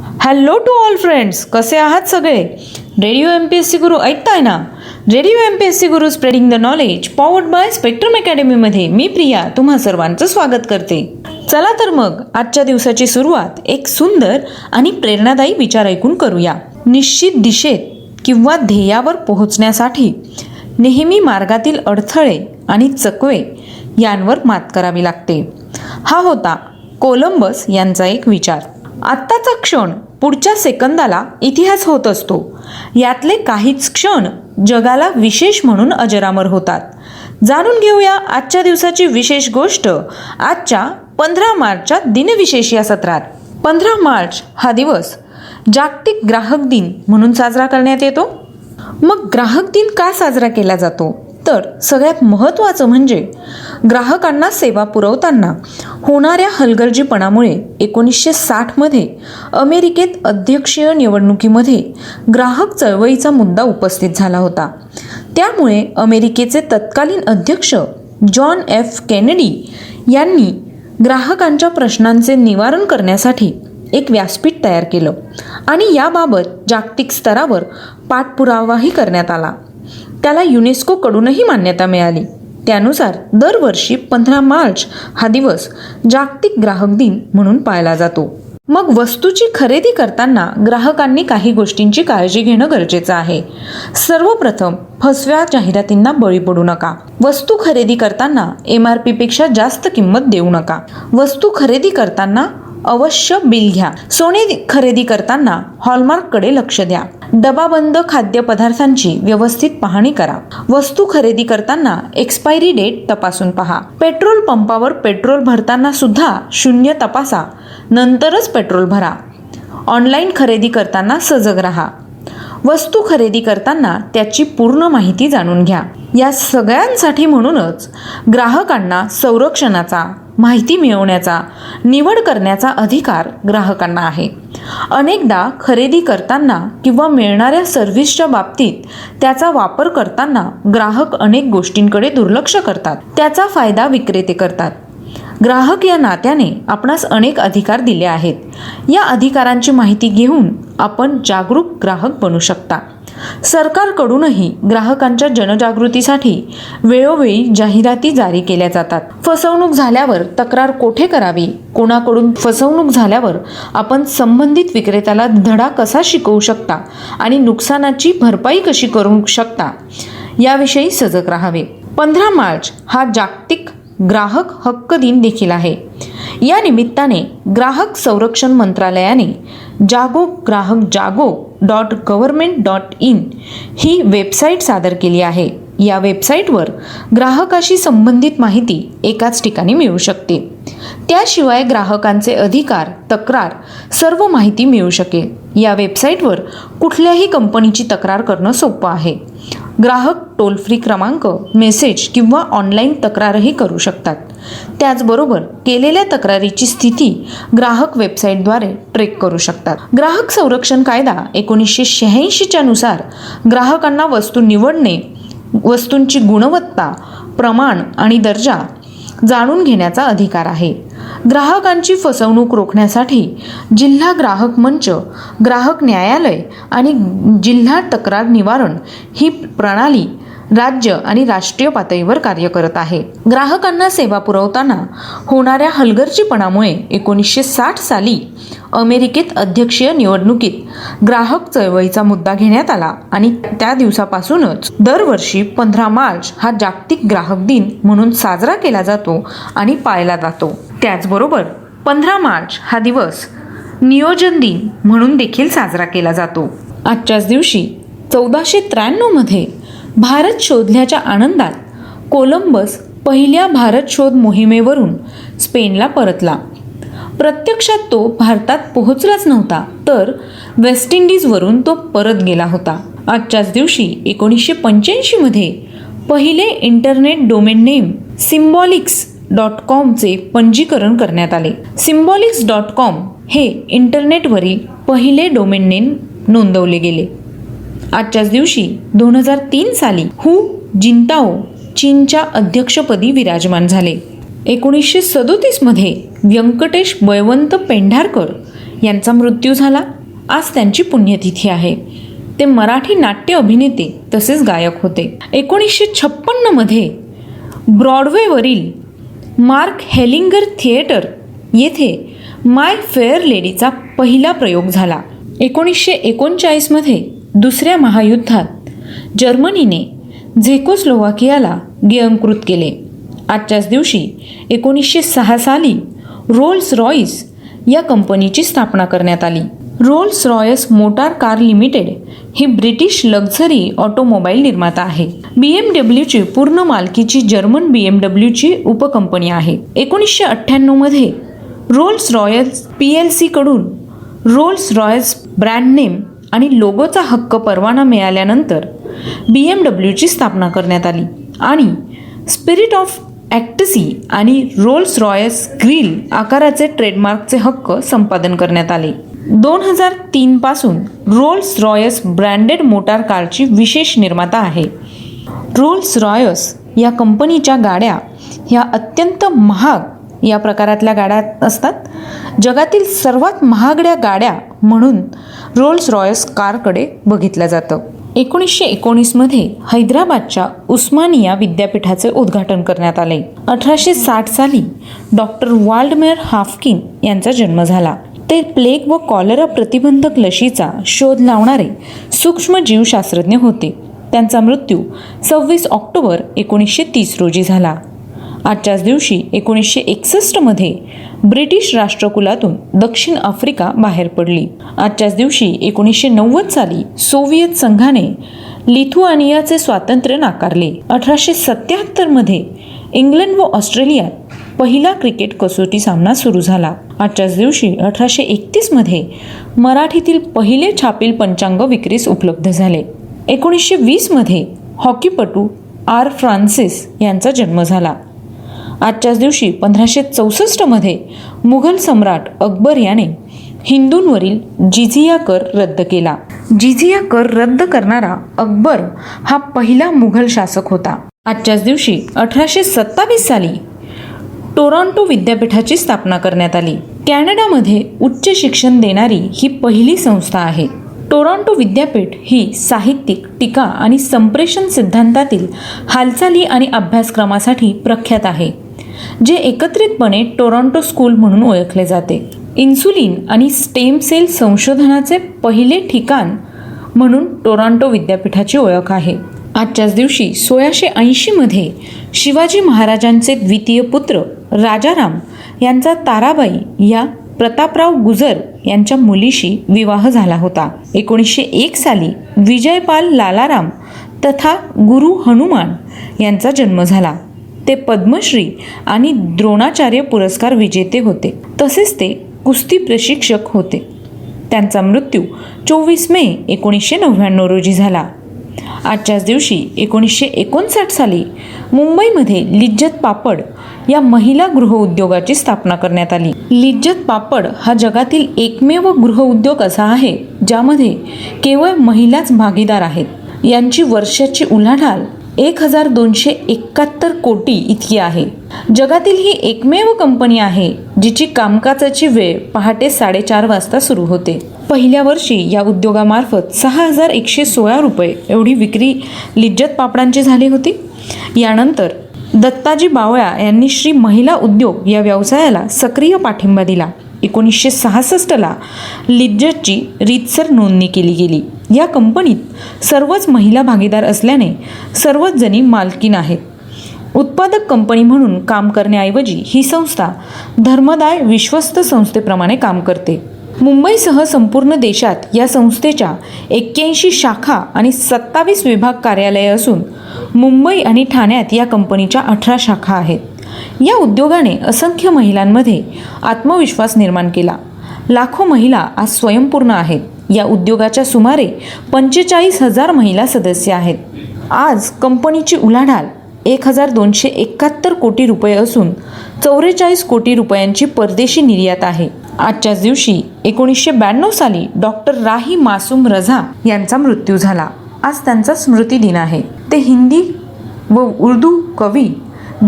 Hello to all friends कसे आहात सगळे? Radio M P S C Guru ऐकताय ना? Radio M P S C Guru spreading the knowledge powered by Spectrum अकॅडमीमध्ये मी प्रिया तुम्हा सर्वांचं स्वागत करते. चला तर मग आजच्या दिवसाची सुरुवात एक सुंदर आणि प्रेरणादायी विचार ऐकून करूया. निश्चित दिशेत किंवा ध्येयावर पोहोचण्यासाठी नेहमी मार्गातील अडथळे आणि चकवे यांवर मात करावी लागते. हा होता कोलंबस यांचा एक विचार. आत्ताचा क्षण पुढच्या सेकंदाला इतिहास होत असतो. यातले काहीच क्षण जगाला विशेष म्हणून अजरामर होतात. जाणून घेऊया आजच्या दिवसाची विशेष गोष्ट. आजच्या पंधरा मार्चच्या दिनविशेष या सत्रात. पंधरा मार्च हा दिवस जागतिक ग्राहक दिन म्हणून साजरा करण्यात येतो. मग ग्राहक दिन का साजरा केला जातो? तर सगळ्यात महत्त्वाचं म्हणजे ग्राहकांना सेवा पुरवताना होणाऱ्या हलगर्जीपणामुळे एकोणीसशे साठमध्ये अमेरिकेत अध्यक्षीय निवडणुकीमध्ये ग्राहक चळवळीचा मुद्दा उपस्थित झाला होता. त्यामुळे अमेरिकेचे तत्कालीन अध्यक्ष जॉन एफ केनेडी यांनी ग्राहकांच्या प्रश्नांचे निवारण करण्यासाठी एक व्यासपीठ तयार केलं आणि याबाबत जागतिक स्तरावर पाठपुरावाही करण्यात आला. त्याला युनेस्कोकडूनही मान्यता मिळाली. त्यानुसार दरवर्षी पंधरा मार्च हा दिवस जागतिक ग्राहक दिन म्हणून पाळला जातो. मग वस्तूची खरेदी करताना ग्राहकांनी काही गोष्टींची काळजी घेणं गरजेचं आहे. सर्वप्रथम फसव्या जाहिरातींना बळी पडू नका. वस्तू खरेदी करताना एम आर पीपेक्षा जास्त किंमत देऊ नका. वस्तू खरेदी करताना अवश्य बिल घ्या. सोने खरेदी करताना हॉलमार्ककडे लक्ष द्या. डबाबंद खाद्यपदार्थांची व्यवस्थित पाहणी करा. वस्तू खरेदी करताना एक्सपायरी डेट तपासून पहा. पेट्रोल पंपावर पेट्रोल भरताना सुद्धा शून्य तपासा. नंतरच पेट्रोल भरा. ऑनलाईन खरेदी करताना सजग राहा. वस्तू खरेदी करताना त्याची पूर्ण माहिती जाणून घ्या. या सगळ्यांसाठी म्हणूनच ग्राहकांना संरक्षणाचा माहिती मिळवण्याचा निवड करण्याचा अधिकार ग्राहकांना आहे. अनेकदा खरेदी करताना किंवा मिळणाऱ्या सर्व्हिसच्या बाबतीत त्याचा वापर करताना ग्राहक अनेक गोष्टींकडे दुर्लक्ष करतात. त्याचा फायदा विक्रेते करतात. ग्राहक या नात्याने आपणास अनेक अधिकार दिले आहेत. या अधिकारांची माहिती घेऊन आपण जागरूक ग्राहक बनू शकता. सरकारकडूनही ग्राहकांच्या जनजागृतीसाठी वेळोवेळी जाहिराती जारी केल्या जातात. फसवणूक झाल्यावर तक्रार कोठे करावी? कोणाकडून फसवणूक झाल्यावर आपण संबंधित विक्रेत्याला धडा कसा शिकवू शकता आणि नुकसानाची भरपाई कशी करू शकता याविषयी सजग राहावे. पंधरा मार्च हा जागतिक ग्राहक हक्क दिन देखील आहे. या निमित्ताने ग्राहक संरक्षण मंत्रालयाने Jago Grahak Jago dot government dot in he website सादर केली आहे. या वेबसाईटवर ग्राहकाशी संबंधित माहिती एकाच ठिकाणी मिळू शकते. त्याशिवाय ग्राहकांचे अधिकार तक्रार सर्व माहिती मिळू शकेल. या वेबसाईटवर कुठल्याही कंपनीची तक्रार करणं सोपं आहे. ग्राहक टोल फ्री क्रमांक मेसेज किंवा ऑनलाईन तक्रारही करू शकतात. त्याचबरोबर केलेल्या तक्रारीची स्थिती ग्राहक वेबसाईटद्वारे ट्रेक करू शकतात. ग्राहक संरक्षण कायदा एकोणीसशे शहाऐंशीच्या नुसार ग्राहकांना वस्तू निवडणे वस्तूंची गुणवत्ता प्रमाण आणि दर्जा जाणून घेण्याचा अधिकार आहे. ग्राहकांची फसवणूक रोखण्यासाठी जिल्हा ग्राहक मंच ग्राहक न्यायालय आणि जिल्हा तक्रार निवारण ही प्रणाली राज्य आणि राष्ट्रीय पातळीवर कार्य करत आहे. ग्राहकांना सेवा पुरवताना होणाऱ्या हलगर्जीपणामुळे एकोणीसशे साठ साली अमेरिकेत अध्यक्षीय निवडणुकीत ग्राहक चळवळीचा मुद्दा घेण्यात आला आणि त्या दिवसापासूनच दरवर्षी पंधरा मार्च हा जागतिक ग्राहक दिन म्हणून साजरा केला जातो आणि पाळला जातो. त्याचबरोबर पंधरा मार्च हा दिवस नियोजन दिन म्हणून देखील साजरा केला जातो. आजच्याच दिवशी चौदाशे त्र्याण्णवमध्ये भारत शोधल्याच्या आनंदात कोलंबस पहिल्या भारत शोध मोहिमेवरून स्पेनला परतला. प्रत्यक्षात तो भारतात पोहोचलाच नव्हता तर वेस्ट इंडिजवरून तो परत गेला होता. आजच्याच दिवशी एकोणीसशे पंच्याऐंशीमध्ये पहिले internet domain name Symbolics dot कॉमचे पंजीकरण करण्यात आले. सिम्बॉलिक्स डॉट कॉम हे इंटरनेटवरील पहिले डोमेन नेम नोंदवले गेले. आजच्याच दिवशी दोन हजार तीन साली हु जिंताओ चीनच्या अध्यक्षपदी विराजमान झाले. एकोणीसशे सदोतीसमध्ये व्यंकटेश बळवंत पेंढारकर यांचा मृत्यू झाला. आज त्यांची पुण्यतिथी आहे. ते मराठी नाट्य अभिनेते तसेच गायक होते. एकोणीसशे छप्पन्नमध्ये ब्रॉडवेवरील मार्क हेलिंगर थिएटर येथे माय फेअर लेडीचा पहिला प्रयोग झाला. एकोणीसशे एकोणचाळीसमध्ये दुसऱ्या महायुद्धात जर्मनीने झेकोस्लोवाकियाला गिळंकृत केले. आजच्याच दिवशी एकोणीसशे सहा साली रोल्स रॉईस या कंपनीची स्थापना करण्यात आली. Rolls Royce motor car limited ही ब्रिटिश लक्झरी ऑटोमोबाईल निर्माता आहे. बी एम डब्ल्यूची पूर्ण मालकीची जर्मन बी एम डब्ल्यूची उपकंपनी आहे. एकोणीसशे अठ्ठ्याण्णवमध्ये रोल्स रॉयल्स पी एल सीकडून रोल्स रॉयल्स ब्रँड नेम आणि लोगोचा हक्क परवाना मिळाल्यानंतर बी एम डब्ल्यूची स्थापना करण्यात आली आणि स्पिरिट ऑफ ॲक्टसी आणि रोल्स रॉयस ग्रिल आकाराचे ट्रेडमार्कचे हक्क संपादन करण्यात आले. दोन हजार तीनपासून रोल्स रॉयस ब्रँडेड मोटार कारची विशेष निर्माता आहे. रोल्स रॉयस या कंपनीच्या गाड्या ह्या अत्यंत महाग या प्रकारातल्या गाड्या असतात. जगातील सर्वात महागड्या गाड्या म्हणून रोल्स रॉयस कारकडे बघितलं जातं. एकोणीसशे एकोणीसमध्ये हैदराबादच्या उस्मानिया विद्यापीठाचे उद्घाटन करण्यात आले. अठराशे साठ साली डॉक्टर वाल्डमेअर हाफकिन यांचा जन्म झाला. ते प्लेग व कॉलरा प्रतिबंधक लशीचा शोध लावणारे सूक्ष्म जीवशास्त्रज्ञ होते. त्यांचा मृत्यू सव्वीस ऑक्टोबर एकोणीसशे तीस रोजी झाला. आजच्याच दिवशी एकोणीसशे एकसष्टमध्ये ब्रिटिश राष्ट्रकुलातून दक्षिण आफ्रिका बाहेर पडली. आजच्याच दिवशी एकोणीसशे नव्वद साली सोव्हिएत संघाने लिथुआनियाचे स्वातंत्र्य नाकारले. अठराशे सत्याहत्तरमध्ये इंग्लंड व ऑस्ट्रेलियात पहिला क्रिकेट कसोटी सामना सुरू झाला. आजच्याच दिवशी अठराशे एकतीसमध्ये मराठीतील पहिले छापील पंचांग विक्रीस उपलब्ध झाले. एकोणीसशे वीसमध्ये हॉकीपटू आर फ्रान्सिस यांचा जन्म झाला. आजच्याच दिवशी पंधराशे चौसष्टमध्ये मुघल सम्राट अकबर याने हिंदूंवरील जिझिया कर रद्द केला. जिझिया कर रद्द करणारा अकबर हा पहिला मुघल शासक होता. आजच्याच दिवशी अठराशे सत्तावीस साली टोरॉन्टो विद्यापीठाची स्थापना करण्यात आली. कॅनडामध्ये उच्च शिक्षण देणारी ही पहिली संस्था आहे. टोरॉन्टो विद्यापीठ ही साहित्यिक टीका आणि संप्रेषण सिद्धांतातील हालचाली आणि अभ्यासक्रमासाठी प्रख्यात आहे जे एकत्रितपणे टोरॉन्टो स्कूल म्हणून ओळखले जाते. इन्सुलिन आणि स्टेम सेल संशोधनाचे पहिले ठिकाण म्हणून टोरॉन्टो विद्यापीठाची ओळख आहे. आजच्याच दिवशी सोळाशे ऐंशीमध्ये शिवाजी महाराजांचे द्वितीय पुत्र राजाराम यांचा ताराबाई या प्रतापराव गुजर यांच्या मुलीशी विवाह झाला होता. एकोणीसशे एक साली विजयपाल लालाराम तथा गुरु हनुमान यांचा जन्म झाला. ते पद्मश्री आणि द्रोणाचार्य पुरस्कार विजेते होते. तसेच ते कुस्ती प्रशिक्षक होते. त्यांचा मृत्यू चोवीस मे एकोणीसशे नव्याण्णव रोजी झाला. आजच्याच दिवशी एकोणीसशे एकोणसाठ साली मुंबईमध्ये लिज्जत पापड या महिला गृहउद्योगाची स्थापना करण्यात आली. लिज्जत पापड हा जगातील एकमेव गृहउद्योग असा आहे ज्यामध्ये केवळ महिलाच भागीदार आहेत. यांची वर्षाची उलाढाल एक हजार दोनशे एकाहत्तर कोटी इतकी आहे. जगातील ही एकमेव कंपनी आहे जिची कामकाजाची वेळ पहाटे साडेचार वाजता सुरू होते. पहिल्या वर्षी या उद्योगामार्फत सहा हजार एकशे सोळा रुपये एवढी विक्री लिज्जत पापडांची झाली होती. यानंतर दत्ताजी बावळा यांनी श्री महिला उद्योग या व्यवसायाला सक्रिय पाठिंबा दिला. एकोणीसशे सहासष्टला लिज्जतची रीतसर नोंदणी केली गेली. या कंपनीत सर्वच महिला भागीदार असल्याने सर्वच जणी मालकीन आहेत. उत्पादक कंपनी म्हणून काम करण्याऐवजी ही संस्था धर्मदाय विश्वस्त संस्थेप्रमाणे काम करते. मुंबईसह संपूर्ण देशात या संस्थेच्या एक्क्याऐंशी शाखा आणि सत्तावीस विभाग कार्यालये असून मुंबई आणि ठाण्यात या कंपनीच्या अठरा शाखा आहेत. या उद्योगाने असंख्य महिलांमध्ये आत्मविश्वास निर्माण केला. लाखो महिला आज स्वयंपूर्ण आहेत. या उद्योगाच्या सुमारे पंचेचाळीस हजार महिला सदस्य आहेत. आज कंपनीची उलाढाल एक हजार दोनशे एकाहत्तर कोटी रुपये असून चौवेचाळीस कोटी रुपयांची परदेशी निर्यात आहे. आजच्याच दिवशी एकोणीसशे ब्याण्णव साली डॉक्टर राही मासूम रझा यांचा मृत्यू झाला. आज त्यांचा स्मृती दिन आहे. ते हिंदी व उर्दू कवी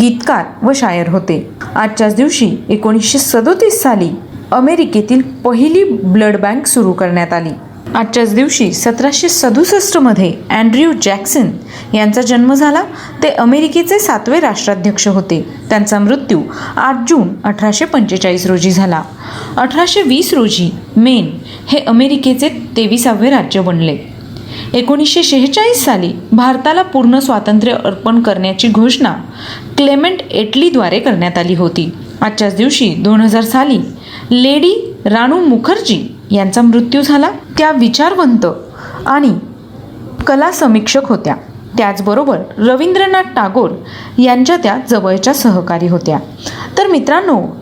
गीतकार व शायर होते. आजच्याच दिवशी एकोणीसशे सदोतीस साली अमेरिकेतील पहिली ब्लड बँक सुरू करण्यात आली. आजच्याच दिवशी सतराशे सदुसष्टमध्ये अँड्र्यू जॅक्सन यांचा जन्म झाला. ते अमेरिकेचे सातवे राष्ट्राध्यक्ष होते. त्यांचा मृत्यू आठ जून अठराशे पंचेचाळीस रोजी झाला. अठराशे वीस रोजी मेन हे अमेरिकेचे तेविसावे राज्य बनले. एकोणीसशे शेहेचाळीस साली भारताला पूर्ण स्वातंत्र्य अर्पण करण्याची घोषणा क्लेमेंट एटलीद्वारे करण्यात आली होती. आजच्याच दिवशी दोन हजार साली लेडी राणू मुखर्जी यांचा मृत्यू झाला. त्या विचारवंत आणि कला समीक्षक होत्या. त्याचबरोबर रवींद्रनाथ टागोर यांच्या त्या जवळच्या सहकारी होत्या. तर मित्रांनो